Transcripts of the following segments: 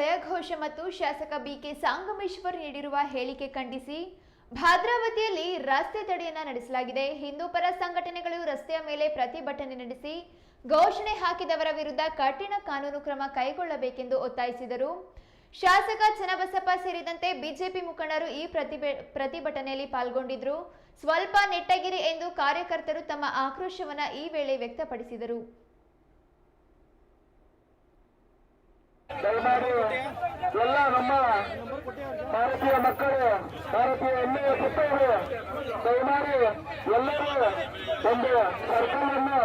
ಜಯಘೋಷ ಮತ್ತು ಶಾಸಕ ಬಿಕೆ ಸಾಂಗಮೇಶ್ವರ್ ನೀಡಿರುವ ಹೇಳಿಕೆ ಖಂಡಿಸಿ, ಭದ್ರಾವತಿಯಲ್ಲಿ ರಸ್ತೆ ತಡೆಯನ್ನ ನಡೆಸಲಾಗಿದೆ. ಹಿಂದೂ ಪರ ಸಂಘಟನೆಗಳು ರಸ್ತೆಯ ಮೇಲೆ ಪ್ರತಿಭಟನೆ ನಡೆಸಿ, ಘೋಷಣೆ ಹಾಕಿದವರ ವಿರುದ್ಧ ಕಠಿಣ ಕಾನೂನು ಕ್ರಮ ಕೈಗೊಳ್ಳಬೇಕೆಂದು ಒತ್ತಾಯಿಸಿದರು. ಶಾಸಕ ಚನ್ನಬಸಪ್ಪ ಸೇರಿದಂತೆ ಬಿಜೆಪಿ ಮುಖಂಡರು ಈ ಪ್ರತಿಭೆ, ಪ್ರತಿಭಟನೆಯಲ್ಲಿ ಪಾಲ್ಗೊಂಡಿದ್ರು. ಸ್ವಲ್ಪ ನೆಟ್ಟಗಿರಿ ಎಂದು ಕಾರ್ಯಕರ್ತರು ತಮ್ಮ ಆಕ್ರೋಶವನ್ನ ಈ ವೇಳೆ ವ್ಯಕ್ತಪಡಿಸಿದರು. ದಯಮಾಡಿ ಎಲ್ಲ ನಮ್ಮ ಭಾರತೀಯ ಮಕ್ಕಳು, ಭಾರತೀಯ ಹೆಮ್ಮೆಯ ಪುತ್ರರು ದಯಮಾಡಿ ಎಲ್ಲರೂ ಒಂದು ಸರ್ಕಾರವನ್ನು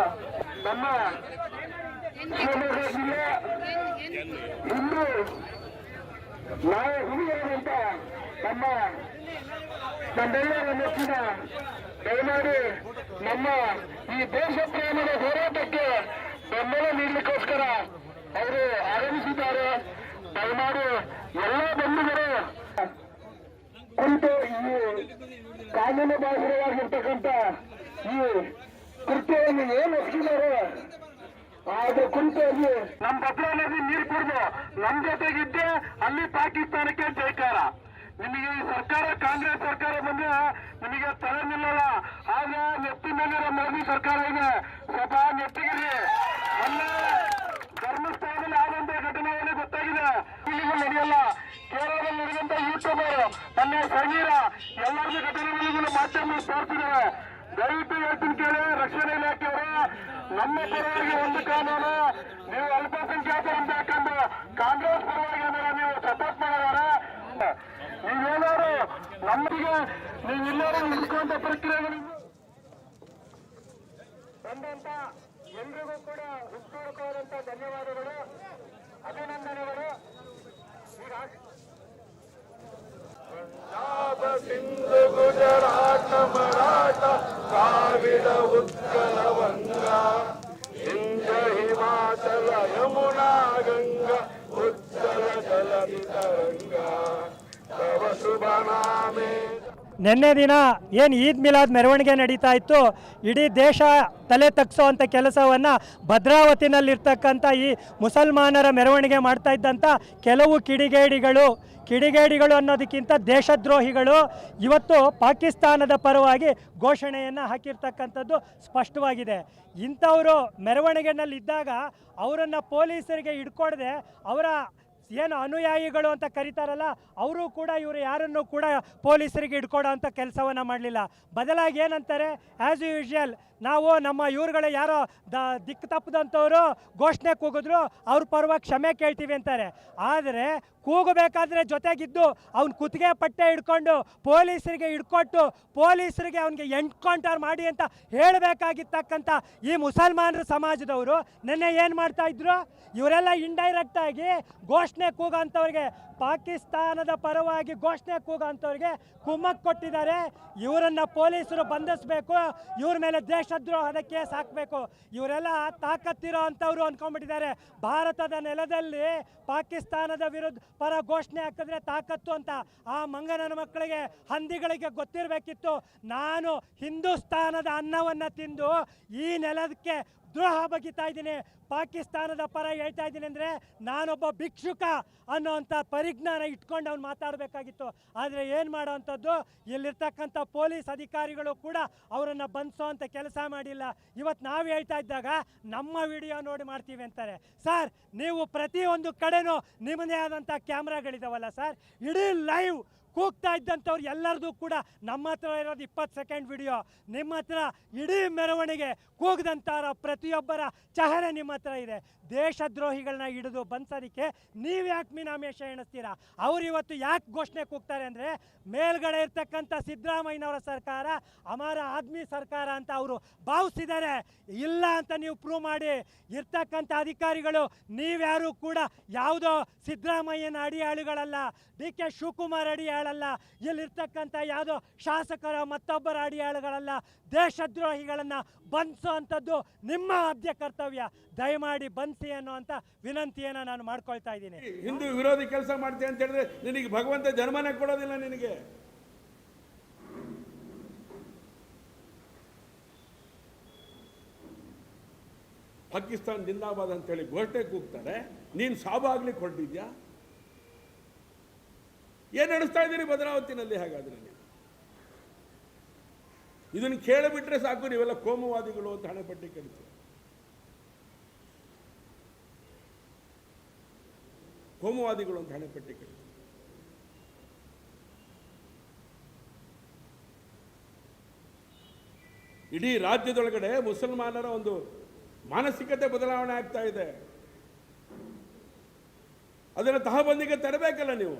ನಮ್ಮ ಶಿವಮೊಗ್ಗ ಜಿಲ್ಲೆ ಇಂದು ನಾವು ಹಿರಿಯರಂತ ನಮ್ಮ ನಮ್ಮೆಲ್ಲರ ನೆಚ್ಚಿನ ದಯಮಾಡಿ ನಮ್ಮ ಈ ದೇಶ ಪ್ರೇಮದ ಹೋರಾಟಕ್ಕೆ ಬೆಂಬಲ ನೀಡಲಿಕ್ಕೋಸ್ಕರ ಅವರು ಆಗಮಿಸಿದ್ದಾರೆ ದಯಮಾಡಿ ಎಲ್ಲ ಬಂಧುಗಳು, ಕುರಿತು ಈ ಕಾನೂನು ಬಾಹಿರವಾಗಿರ್ತಕ್ಕಂಥ ಈ ಕೃತ್ಯವನ್ನು ಏನು ಒಪ್ಪಿದ್ದಾರೆ ಅದ್ರ ಕುರಿತಾಗಿ ನಮ್ಮ ಭದ್ರಾ ನೀರು ಕುಡಿದು ನಮ್ಮ ಜೊತೆಗಿದ್ದೆ ಅಲ್ಲಿ ಪಾಕಿಸ್ತಾನಕ್ಕೆ ಜೈಕಾರ. ನಿಮಗೆ ಈ ಸರ್ಕಾರ, ಕಾಂಗ್ರೆಸ್ ಸರ್ಕಾರ ಬಂದ್ರೆ ನಿಮಗೆ ತಲೆ ನಿಲ್ಲಲ್ಲ ಆಗ ನೆತ್ತಿ ಮೋದಿ ಸರ್ಕಾರ ಇದೆ. ಸ್ವಲ್ಪ ನೆತ್ತಿಗಿರಿ ಸಮೀರ ಎಲ್ಲರಿಗೂ ಘಟನೆಗಳಿಗೂ ಮಾಧ್ಯಮ ತೋರಿಸಿದ್ದಾರೆ ದಯವಿಟ್ಟು ಹೇಳ್ತೀನಿ ಕೇಳಿ, ರಕ್ಷಣಾ ಇಲಾಖೆಯವರು ನಮ್ಮ ಪರವಾಗಿ ಒಂದು ಕಾನೂನು, ನೀವು ಅಲ್ಪಸಂಖ್ಯಾತರಿಂದ ಹಾಕೊಂಡು ಕಾಂಗ್ರೆಸ್ ಪರವಾಗಿ ಅಂದ್ರೆ ನೀವು ಸಪೋರ್ಟ್ ಮಾಡಿದಾರೆ? ನೀವೇನಾದ್ರು ನಮಗೆ ನೀವೆಲ್ಲರೂ ನಿಲ್ಕೊಂಡ ಪ್ರಕ್ರಿಯೆಗಳು ಬಂದಂತ ಎಲ್ರಿಗೂ ಕೂಡ ಹೃತ್ಪೂರ್ವಕವಾದಂತ ಧನ್ಯವಾದಗಳು. ಅಭಿನಂದನೆಗಳು ನಿನ್ನೆ ದಿನ ಏನು ಈದ್ ಮಿಲಾದ್ ಮೆರವಣಿಗೆ ನಡೀತಾ ಇತ್ತು, ಇಡೀ ದೇಶ ತಲೆ ತಗ್ಸೋವಂಥ ಕೆಲಸವನ್ನು ಭದ್ರಾವತಿನಲ್ಲಿರ್ತಕ್ಕಂಥ ಈ ಮುಸಲ್ಮಾನರ ಮೆರವಣಿಗೆ ಮಾಡ್ತಾ ಇದ್ದಂಥ ಕೆಲವು ಕಿಡಿಗೇಡಿಗಳು ಕಿಡಿಗೇಡಿಗಳು ಅನ್ನೋದಕ್ಕಿಂತ ದೇಶದ್ರೋಹಿಗಳು ಇವತ್ತು ಪಾಕಿಸ್ತಾನದ ಪರವಾಗಿ ಘೋಷಣೆಯನ್ನು ಹಾಕಿರ್ತಕ್ಕಂಥದ್ದು ಸ್ಪಷ್ಟವಾಗಿದೆ. ಇಂಥವರು ಮೆರವಣಿಗೆನಲ್ಲಿದ್ದಾಗ ಅವರನ್ನು ಪೊಲೀಸರಿಗೆ ಹಿಡ್ಕೊಡದೆ ಅವರ ಏನು ಅನುಯಾಯಿಗಳು ಅಂತ ಕರೀತಾರಲ್ಲ, ಅವರು ಕೂಡ ಇವರು ಯಾರನ್ನು ಕೂಡ ಪೊಲೀಸರಿಗೆ ಹಿಡ್ಕೊಡೋ ಅಂಥ ಕೆಲಸವನ್ನು ಮಾಡಲಿಲ್ಲ. ಬದಲಾಗಿ ಏನಂತಾರೆ ಆ್ಯಸ್ ಯೂಶುವಲ್ ನಾವು ನಮ್ಮ ಇವ್ರುಗಳೇ ಯಾರೋ ದ ದಿಕ್ಕು ತಪ್ಪದಂಥವ್ರು ಘೋಷಣೆ ಕೂಗಿದ್ರು, ಅವ್ರ ಪರವಾಗಿ ಕ್ಷಮೆ ಕೇಳ್ತೀವಿ ಅಂತಾರೆ. ಆದರೆ ಕೂಗಬೇಕಾದ್ರೆ ಜೊತೆಗಿದ್ದು ಅವ್ನ ಕುತ್ತಿಗೆ ಪಟ್ಟೆ ಹಿಡ್ಕೊಂಡು ಪೊಲೀಸರಿಗೆ ಹಿಡ್ಕೊಟ್ಟು ಪೊಲೀಸರಿಗೆ ಅವನಿಗೆ ಎನ್ಕೌಂಟರ್ ಮಾಡಿ ಅಂತ ಹೇಳಬೇಕಾಗಿರ್ತಕ್ಕಂಥ ಈ ಮುಸಲ್ಮಾನರ ಸಮಾಜದವರು ನೆನ್ನೆ ಏನು ಮಾಡ್ತಾ ಇದ್ರು? ಇವರೆಲ್ಲ ಇಂಡೈರೆಕ್ಟಾಗಿ ಘೋಷಣೆ ಕೂಗೋಂಥವ್ರಿಗೆ, ಪಾಕಿಸ್ತಾನದ ಪರವಾಗಿ ಘೋಷಣೆ ಕೂಗೋಂಥವ್ರಿಗೆ ಕುಮ್ಮಕ್ ಕೊಟ್ಟಿದ್ದಾರೆ. ಇವರನ್ನು ಪೊಲೀಸರು ಬಂಧಿಸಬೇಕು, ಇವ್ರ ಮೇಲೆ ದೇಶದ್ರೋಹದ ಕೇಸ್ ಸಾಕಬೇಕು ಇವರೆಲ್ಲ ತಾಕತ್ತಿರೋ ಅಂಥವ್ರು ಅಂದ್ಕೊಂಡ್ಬಿಟ್ಟಿದ್ದಾರೆ ಭಾರತದ ನೆಲದಲ್ಲಿ ಪಾಕಿಸ್ತಾನದ ವಿರುದ್ಧ ಪರ ಘೋಷಣೆ ಹಾಕಿದ್ರೆ ತಾಕತ್ತು ಅಂತ ಆ ಮಂಗನನ ಮಕ್ಕಳಿಗೆ, ಹಂದಿಗಳಿಗೆ ಗೊತ್ತಿರಬೇಕಿತ್ತು. ನಾನು ಹಿಂದೂಸ್ತಾನದ ಅನ್ನವನ್ನು ತಿಂದು ಈ ನೆಲದಕ್ಕೆ ದ್ರೋಹ ಬಗಿತಾ ಇದ್ದೀನಿ ಪಾಕಿಸ್ತಾನದ ಪರ ಹೇಳ್ತಾ ಇದ್ದೀನಿ ಅಂದರೆ ನಾನೊಬ್ಬ ಭಿಕ್ಷುಕ ಅನ್ನೋವಂಥ ಪರಿಜ್ಞಾನ ಇಟ್ಕೊಂಡು ಅವ್ನು ಮಾತಾಡಬೇಕಾಗಿತ್ತು. ಆದರೆ ಏನು ಮಾಡೋವಂಥದ್ದು ಇಲ್ಲಿರ್ತಕ್ಕಂಥ ಪೊಲೀಸ್ ಅಧಿಕಾರಿಗಳು ಕೂಡ ಅವರನ್ನು ಬಂಧಿಸೋ ಅಂತ ಕೆಲಸ ಮಾಡಿಲ್ಲ. ಇವತ್ತು ನಾವು ಹೇಳ್ತಾ ಇದ್ದಾಗ ನಮ್ಮ ವಿಡಿಯೋ ನೋಡಿ ಮಾಡ್ತೀವಿ ಅಂತಾರೆ. ಸರ್, ನೀವು ಪ್ರತಿಯೊಂದು ಕಡೆನೂ ನಿಮ್ಮದೇ ಆದಂಥ ಕ್ಯಾಮ್ರಾಗಳಿದಾವಲ್ಲ ಸರ್? ಇಡೀ ಲೈವ್ ಕೂಗ್ತಾ ಇದ್ದಂಥವ್ರು ಎಲ್ಲರದು ಕೂಡ ನಮ್ಮ ಹತ್ರ ಇರೋದು ಇಪ್ಪತ್ತು ಸೆಕೆಂಡ್ ವಿಡಿಯೋ. ನಿಮ್ಮ ಹತ್ರ ಇಡೀ ಮೆರವಣಿಗೆ ಕೂಗದಂಥವ್ರ ಪ್ರತಿಯೊಬ್ಬರ ಚಹರೆ ನಿಮ್ಮ ಹತ್ರ ಇದೆ. ದೇಶದ್ರೋಹಿಗಳನ್ನ ಹಿಡಿದು ಬಂದ್ಸೋದಕ್ಕೆ ನೀವು ಯಾಕೆ ಮೀನಾಮೇಶ ಎಣಿಸ್ತೀರಾ? ಅವ್ರು ಇವತ್ತು ಯಾಕೆ ಘೋಷಣೆ ಕೂಗ್ತಾರೆ ಅಂದರೆ ಮೇಲ್ಗಡೆ ಇರ್ತಕ್ಕಂಥ ಸಿದ್ದರಾಮಯ್ಯನವರ ಸರ್ಕಾರ, ಅಮರ ಆದ್ಮಿ ಸರ್ಕಾರ ಅಂತ ಅವರು ಭಾವಿಸಿದ್ದಾರೆ. ಇಲ್ಲ ಅಂತ ನೀವು ಪ್ರೂವ್ ಮಾಡಿ. ಇರ್ತಕ್ಕಂಥ ಅಧಿಕಾರಿಗಳು, ನೀವ್ಯಾರು ಕೂಡ ಯಾವುದೋ ಸಿದ್ದರಾಮಯ್ಯನ ಅಡಿಯಾಳುಗಳಲ್ಲ. ಡಿ ಕೆ ಶಿವಕುಮಾರ್ ಅಡಿಯಾಳಲ್ಲ ಇಲ್ಲಿರ್ತಕ್ಕಂಥ ಯಾವುದೋ ಶಾಸಕರ ಮತ್ತೊಬ್ಬರ ಅಡಿಯಾಳುಗಳಲ್ಲ, ದೇಶದ್ರೋಹಿಗಳನ್ನು ಬಂಧಿಸೋ ಅಂಥದ್ದು ನಿಮ್ಮ ಆದ್ಯ ಕರ್ತವ್ಯ. ದಯಮಾಡಿ ಬಂಧಿಸಿ ಅನ್ನುವಂಥ ವಿನಂತಿಯನ್ನು ನಾನು ಮಾಡ್ಕೊಳ್ತಾ ಇದ್ದೀನಿ. ಹಿಂದೂ ವಿರೋಧಿ ಕೆಲಸ ಮಾಡ್ತೀಯ ಅಂತ ಹೇಳಿದ್ರೆ ನಿನಗೆ ಭಗವಂತ ಜನ್ಮನೇ ಕೊಡೋದಿಲ್ಲ ನಿನಗೆ. ಪಾಕಿಸ್ತಾನ ಜಿಂದಾಬಾದ್ ಅಂತೇಳಿ ಘೋಷಣೆ ಕೂಗ್ತಾರೆ. ನೀನು ಸಾಬಾಗ್ಲಿಕ್ಕೆ ಹೊರಟಿದ್ಯಾ? ಏನು ನಡೆಸ್ತಾ ಇದ್ದೀರಿ ಭದ್ರಾವತಿನಲ್ಲಿ ಹಾಗಾದ್ರೆ ನೀವು? ಇದನ್ನು ಕೇಳಿಬಿಟ್ರೆ ಸಾಕು, ನೀವೆಲ್ಲ ಕೋಮುವಾದಿಗಳು ಅಂತ ಹಣೆಪಟ್ಟಿ ಕರಿತೀವಿ ಕೋಮುವಾದಿಗಳು ಅಂತ ಹಣೆಪಟ್ಟಿ ಕರಿತೀವಿ ಇಡೀ ರಾಜ್ಯದೊಳಗಡೆ ಮುಸಲ್ಮಾನರ ಒಂದು ಮಾನಸಿಕತೆ ಬದಲಾವಣೆ ಆಗ್ತಾ ಇದೆ. ಅದನ್ನು ತಹಬಂದಿಗೆ ತರಬೇಕಲ್ಲ ನೀವು?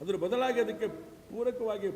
ಅದ್ರ ಬದಲಾಗಿ ಅದಕ್ಕೆ ಪೂರಕವಾಗಿ